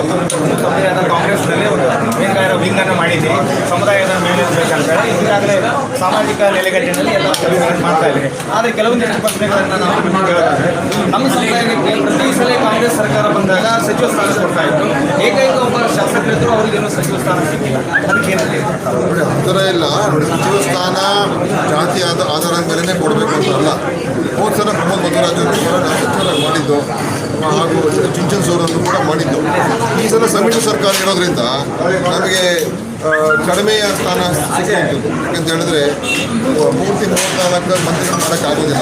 ಜನ ಒತ್ತು ಸಮುದಾಯದ ಕಾಂಗ್ರೆಸ್ನಲ್ಲಿ ಒಂದು ಬೇಕಾಗಿರೋ ವಿಂಗನ್ನು ಮಾಡಿದ್ದೀವಿ ಸಮುದಾಯದ ಮೇಲೆ ಬೇಕಂತ ಹೇಳಿ ಈಗಾಗಲೇ ಸಾಮಾಜಿಕ ನೆಲೆಗಟ್ಟಿನಲ್ಲಿ ಎಲ್ಲ ಸಭೆಗಳನ್ನು ಮಾಡ್ತಾ ಇದ್ದೀವಿ ಆದರೆ ಕೆಲವೊಂದಿಷ್ಟು ಪ್ರಶ್ನೆಗಳನ್ನು ನಾವು ಕೇಳೋದಾದ್ರೆ, ನಮ್ಮ ಸಮುದಾಯಕ್ಕೆ ಪ್ರತಿ ಸಲ ಕಾಂಗ್ರೆಸ್ ಸರ್ಕಾರ ಬಂದಾಗ ಸಚಿವ ಸ್ಥಾನ ಕೊಡ್ತಾ ಇದ್ರು. ಏಕೈಕ ಒಬ್ಬ ಶಾಸಕರಿದ್ರು ಅವರಿಗೇನು ಸಚಿವ ಸ್ಥಾನ ಸಿಕ್ಕಿಲ್ಲ. ಅದಕ್ಕೆ ಇಲ್ಲ. ಸಚಿವ ಸ್ಥಾನ ಜಾತಿ ಆದ ಆಧಾರದ ಮೇಲೇ ಕೊಡಬೇಕು ಅಂತ ಅಲ್ಲ. ಹೋದ ಸಲ ಪ್ರಮೋದ್ ಮಧುರಾಜ್ ಕೂಡ ನಾವು ಮಾಡಿದ್ದು. ಹಾಗೂ ಚುಂಚನ್ ಸೋರನ್ನು ಕೂಡ ಮಾಡಿದ್ದು. ಈ ಸಲ ಸಮ್ಮಿಶ್ರ ಸರ್ಕಾರ ಇರೋದ್ರಿಂದ ನಮಗೆ ಕಡಿಮೆಯ ಸ್ಥಾನ ಸಿಕ್ಕುವಂಥದ್ದು ಯಾಕಂತ ಹೇಳಿದ್ರೆ ಪೂರ್ತಿ ಮೂವತ್ತ್ನಾಲ್ಕು ಮಂತ್ರಿಗಳು ಮಾಡೋಕ್ಕಾಗೋದಿಲ್ಲ.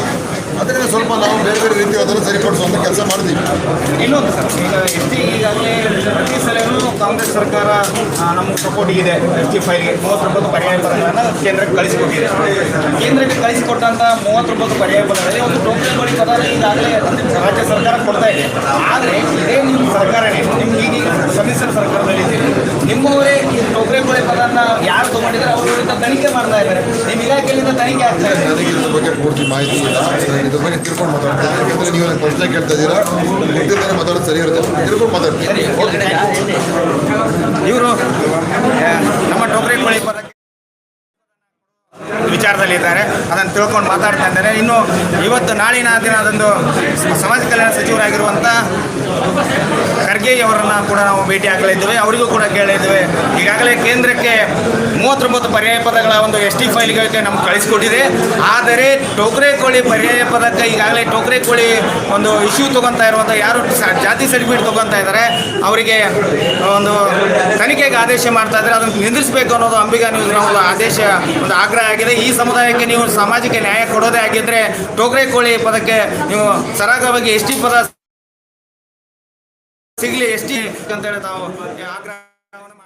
ಅದರಿಂದ ಸ್ವಲ್ಪ ನಾವು ಬೇರೆ ಬೇರೆ ರೀತಿ ಅದನ್ನು ಸರಿಪಡಿಸುವಂಥ ಕೆಲಸ ಮಾಡಿದ್ದೀವಿ ಇನ್ನೊಂದು ಸರ್, ಈಗ ಎಸ್ ಟಿ ಈಗಾಗಲೇ ಪ್ರತಿ ಸಲನೂ ಕಾಂಗ್ರೆಸ್ ಸರ್ಕಾರ ನಮ್ಗೆ ಇದೆ ಎಸ್ ಟಿ ಫೈಲ್ಗೆ. ಮೂವತ್ತೊಂಬತ್ತು ಪರ್ಯಾಯ ಪದಗಳನ್ನು ಕೇಂದ್ರಕ್ಕೆ ಕಳಿಸಿಕೊಟ್ಟಿದೆ. ಕೇಂದ್ರಕ್ಕೆ ಕಳಿಸಿಕೊಟ್ಟಂಥ ರೂಪಾಯಿ ಪರ್ಯಾಯ ಪದಗಳಲ್ಲಿ ಒಂದು ಟೋಕನ್ ಪದ ಈಗಾಗಲೇ ರಾಜ್ಯ ಸರ್ಕಾರ ಕೊಡ್ತಾ ಇದೆ. ಆದರೆ ಇದೇ ನಿಮ್ಮ ಸರ್ಕಾರನೇ, ನಿಮ್ಗೆ ಈಗೀಗ ಸಮ್ಮಿಶ್ರ ಸರ್ಕಾರದಲ್ಲಿದ್ದೀರಿ. ನಿಮ್ಮವರೇ ಈ ಟೋಕರೆ ಯಾರು ತೊಗೊಂಡಿದ್ದಾರೆ ಅವರಿಂದ ತನಿಖೆ ಮಾಡ್ತಾ ಇದ್ದಾರೆ. ನಿಮ್ಮ ಇಲಾಖೆಯಿಂದ ತನಿಖೆ ಆಗ್ತಾ ಇದೆ. ನನಗೆ ಇದ್ರ ಬಗ್ಗೆ ಪೂರ್ತಿ ಮಾಹಿತಿ ಇಲ್ಲ. ನಾನು ಇದ್ರ ಬಗ್ಗೆ ತಿಳ್ಕೊಂಡು ಮಾತಾಡ್ತೀನಿ ಯಾಕಂದ್ರೆ ನೀವು ನನಗೆ ಪ್ರಶ್ನೆ ಕೇಳ್ತಾ ಇದ್ದೀರಾ? ಗೊತ್ತಿದ್ದಾರೆ ಮಾತಾಡೋದು ಸರಿ ಇರುತ್ತೆ. ತಿಳ್ಕೊಂಡು ಮಾತಾಡ್ತೀನಿ ಇವರು ನಮ್ಮ ಟೋಕರೆ ಕೋಳಿ ಪದ ವಿಚಾರದಲ್ಲಿದ್ದಾರೆ. ಅದನ್ನು ತಿಳ್ಕೊಂಡು ಮಾತಾಡ್ತಾ ಇದ್ದಾರೆ. ಇನ್ನು ಇವತ್ತು ನಾಳಿನ ದಿನ ಅದೊಂದು ಸಮಾಜ ಕಲ್ಯಾಣ ಸಚಿವರಾಗಿರುವಂಥ ಖರ್ಗೆ ಅವರನ್ನ ಕೂಡ ನಾವು ಭೇಟಿ ಆಗಲಿದ್ದೇವೆ ಅವರಿಗೂ ಕೂಡ ಕೇಳಿದ್ದೇವೆ ಈಗಾಗಲೇ ಕೇಂದ್ರಕ್ಕೆ ಮೂವತ್ತೊಂಬತ್ತು ಪರ್ಯಾಯ ಪದಗಳ ಒಂದು ಎಸ್ ಟಿ ಫೈಲ್ಗಳಿಗೆ ನಮ್ಗೆ ಕಳಿಸ್ಕೊಟ್ಟಿದೆ. ಆದರೆ ಟೋಕ್ರೆ ಕೋಳಿ ಪರ್ಯಾಯ ಪದಕ್ಕೆ ಈಗಾಗಲೇ ಟೋಕ್ರೆ ಕೋಳಿ ಒಂದು ಇಶ್ಯೂ ತೊಗೊತಾ ಇರುವಂಥ ಯಾರು ಜಾತಿ ಸರ್ಟಿಫಿಕೇಟ್ ತೊಗೊತಾ ಇದ್ದಾರೆ, ಅವರಿಗೆ ಒಂದು ತನಿಖೆಗೆ ಆದೇಶ ಮಾಡ್ತಾ ಇದ್ದಾರೆ. ಅದನ್ನು ನಿಂದಿಸಬೇಕು ಅನ್ನೋದು ಅಂಬಿಗಾ ನ್ಯೂಸ್ನ ಒಂದು ಆದೇಶ, ಒಂದು ಆಗ್ರಹ ಆಗಿದೆ. ಈ ಸಮುದಾಯಕ್ಕೆ ನೀವು ಸಾಮಾಜಿಕ ನ್ಯಾಯ ಕೊಡೋದೇ ಆಗಿದ್ದರೆ ಟೋಕ್ರೆ ಕೋಳಿ ಪದಕ್ಕೆ ನೀವು ಸರಾಗವಾಗಿ ಎಸ್ ಟಿ ಪದ ಸಿಗಲಿ ಎಸ್ ಟಿ ಅಂತೇಳಿ ತಾವು ನಾವು ಮಾಡ್ತಾರೆ